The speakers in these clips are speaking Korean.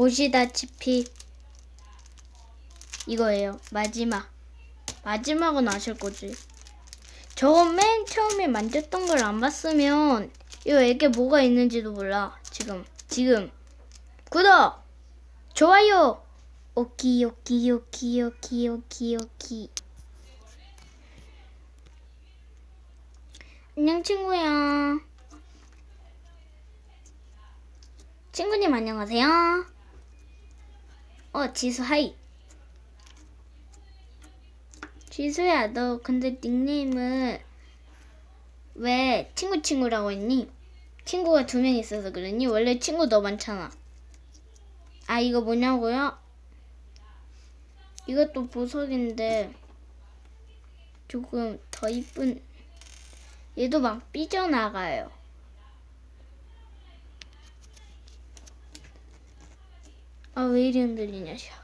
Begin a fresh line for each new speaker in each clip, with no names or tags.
보시다시피 이거예요. 마지막. 마지막은 아실 거지. 저거 맨 처음에 만졌던 걸 안 봤으면 이거 애게 뭐가 있는지도 몰라. 지금. 지금. 구독! 좋아요! 오키 오키 오키 오키 오키 오키 안녕 친구야. 친구님 안녕하세요. 어 지수 하이. 지수야 너 근데 닉네임은 왜 친구 친구라고 했니? 친구가 두 명 있어서 그러니? 원래 친구 너 많잖아. 아 이거 뭐냐고요? 이것도 보석인데 조금 더 이쁜 얘도 막 삐져나가요. 아 왜 이리 흔들리냐 샤.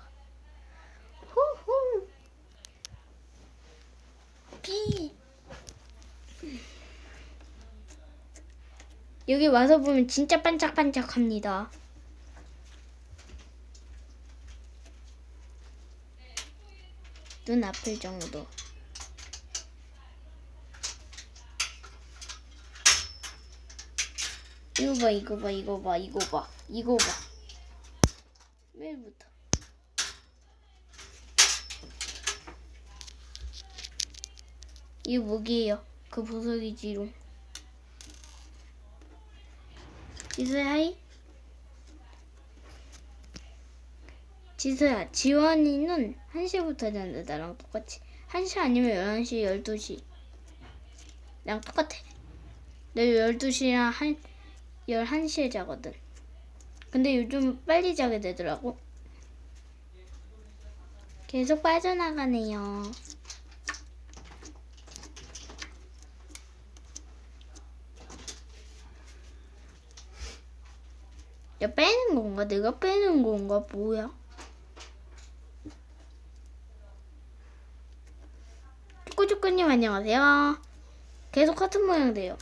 후후. 비. 여기 와서 보면 진짜 반짝반짝합니다. 눈 아플 정도. 이거 봐, 이거 봐, 이거 봐, 이거 봐, 이거 봐. 왜부터? 이거 뭐게요? 그 보석이 지롱. 지수야, 하이. 지수야, 지원이는 1시부터 되는데 나랑 똑같이. 1시 아니면 11시, 12시. 나랑 똑같아. 내일 12시랑 한, 11시에 자거든. 근데 요즘 빨리 자게 되더라고. 계속 빠져나가네요. 야, 빼는 건가? 내가 빼는 건가? 뭐야? 꾸쭈꾸님 안녕하세요. 계속 같은 모양 돼요.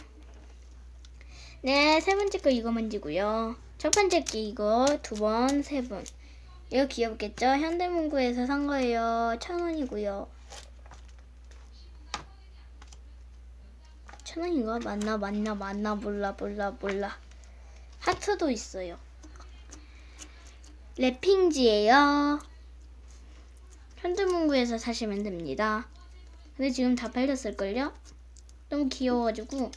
네, 세 번째 거 이거 만지고요. 첫 번째 게 이거, 두 번, 세 번. 이거 귀엽겠죠? 현대문구에서 산 거예요. 천 원이고요. 천 원인가? 맞나, 맞나, 맞나, 몰라, 몰라, 몰라. 하트도 있어요. 랩핑지예요. 현대문구에서 사시면 됩니다. 근데 지금 다 팔렸을걸요? 너무 귀여워가지고.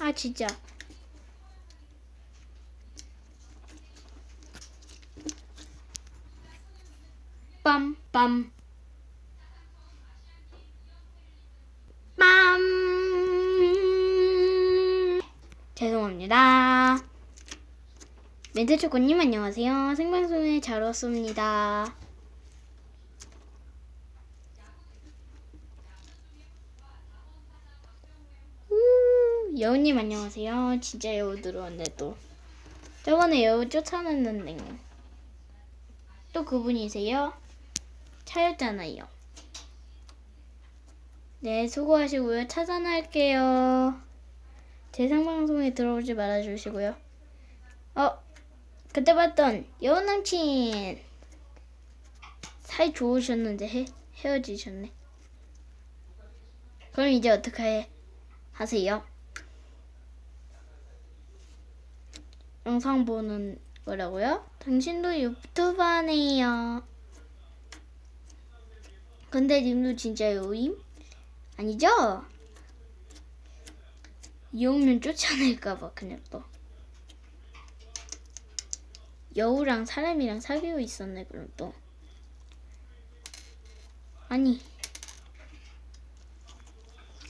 아, 진짜. 빰빰. 빰. 죄송합니다. 멘트초코님 안녕하세요. 생방송에 잘 왔습니다. 우, 여우님 안녕하세요. 진짜 여우 들어왔네 또. 저번에 여우 쫓아냈는데 또 그분이세요? 차였잖아요. 네, 수고하시고요. 차단할게요. 제 생방송에 들어오지 말아주시고요. 어, 그때 봤던 여우 남친 사이 좋으셨는데 헤, 헤어지셨네. 그럼 이제 어떻게 해? 하세요? 영상 보는 거라고요? 당신도 유튜버네요. 근데 님도 진짜 여우임? 아니죠? 여우면 쫓아낼까봐 그냥 또. 여우랑 사람이랑 사귀고 있었네 그럼 또. 아니.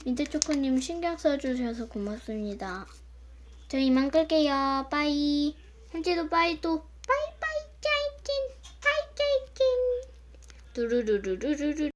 민트초코님 신경 써주셔서 고맙습니다. 저 이만 끌게요. 빠이. 현지도 빠이 또. 빠이 빠이 짜이찐. 빠이 짜이찐. 두루루루루루루.